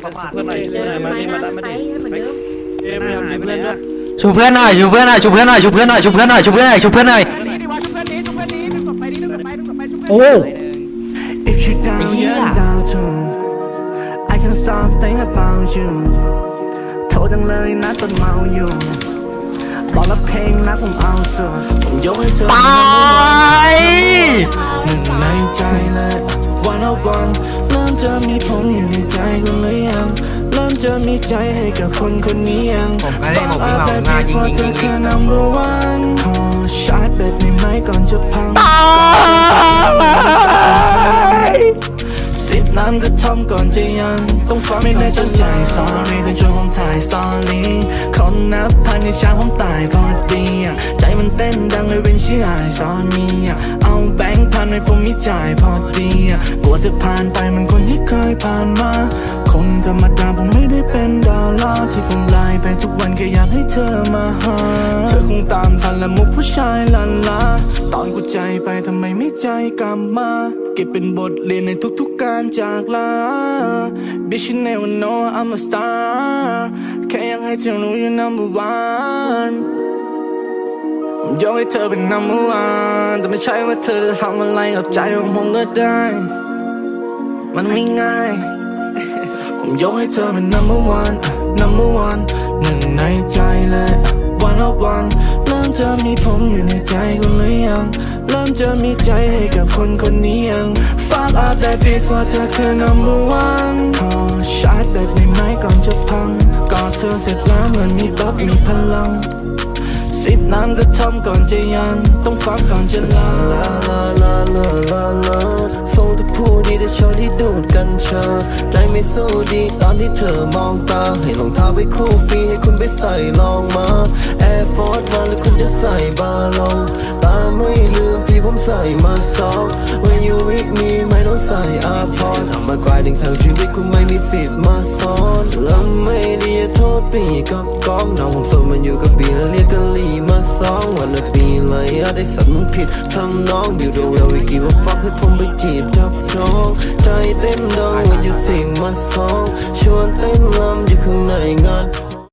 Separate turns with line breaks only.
เพื่อนหน่อยเพื่อนหน่อยมาดิมาดิมาดิ
เหมือนเดิม
เอ็มทำเพื่อนด้วย
ชูเพื่อนหน่อยชูเพื่อนหน่อยชูเพื่อนหน่อยชูเพื่อนหน่อยชูเพื่อนหน่อยชูเพื่อนหน่อยชูเพื่อนหน่อย
นี่ดีวะชุบเพื่อนนี้ชุบเพื่อนนี้นึกต่อไปนี่นึกต่อไปนึกต่อไปชุบเพื่อน
โอ้
If you down,
Yeah.
you're down too. I can't stop thinking about you โทษจังเลยนะตอนเมาอยู่บอกแล้วเพลงรักผมเอาสุดผมยกให้เธอ
ตาย
จะมีผมอยู่ในใจคุณหรือยังเริ่มจะมีใจให้กับคนคนนี้ยัง
ผมก็ได้ผมวิ่งมาผมมายิงยิงยิงยิง
เธอ number one ขอชาร์จแบตในไม้ก่อนจะพัง
ตาย
สิบน้ำกระท่อมก่อนจะยันต้องฟังไม่ได้จนใจ sorry ต้องช่วยผมถ่ายสตอรี่ค นับพันในเช้าผมตายพอดีใจมันเต้นดังเลยเป็นชื่ออายสอนมีเอาแบงค์พันให้ผมมีจ่ายพอดีกลัวจะผ่านไปมันคนที่เคยผ่านมา คนธรรมดาผมไม่ได้เป็นดาราที่ผมไลน์ไปทุกวันแค่อยากให้เธอมาหา เธอคงตามทันและมุกผู้ชายลันลา ตอนกูใจไปทำไมไม่ใจกลับมา ก็บเป็นบทเรียนในทุกๆการจากลา Bitch you never know I'm a star แค่อยากให้เธอรู้ you're number one ผมยกให้เธอเป็น number one แต่ไม่ใช่ว่าเธอจะทำอะไรกับใจของผมก็ได้ มันไม่ง่าย ผมยกให้เธอเป็น number one number one หนึ่งในใจเลย one of one จะมีผมอยู่ในใจคุณหรือยัง เริ่มจะมีใจให้กับคนคนนี้ยังฝากอาบได้เพียงว่าเธอคือ number one ขอชาร์จแบตในไม้ก่อนจะพังกอดเธอเสร็จแล้วเหมือนมีบัฟมีพลังสิบน้ำกระท่อมก่อนจะยันต้องฟักก่อนจะลา
ลาลาลาลาลาลาส่งแต่พูดดีแต่ชอบที่ดูดกัญชาใจไม่สู้ดีตอนที่เธอมองตา ให้รองเท้าไว้คู่ฟรีให้คุณไปใส่ลองมา Air Force มาหรือคุณจะใส่บาลอง ตาไม่ลืมพี่ผมใส่มาสอง When you with me ไม่ต้องใส่อาพรเอามากลายถึงทางชีวิตคุณไม่มีสิทธิ์มาซ้อนแล้วไม่ดีโทษปีกับกองน้องผมโสมันอยู่กับบีแล้วเรียกกันลีมาสองวันละปีเลยอะได้สัตว์มึงผิดทำน้องอยู่ดูเวลวิกีว่าฟักให้ผมไปจีบจับจองใจเต้นดังวันอยู่สียงมาสองชวนเต้นลำอยู่ข้างในงาน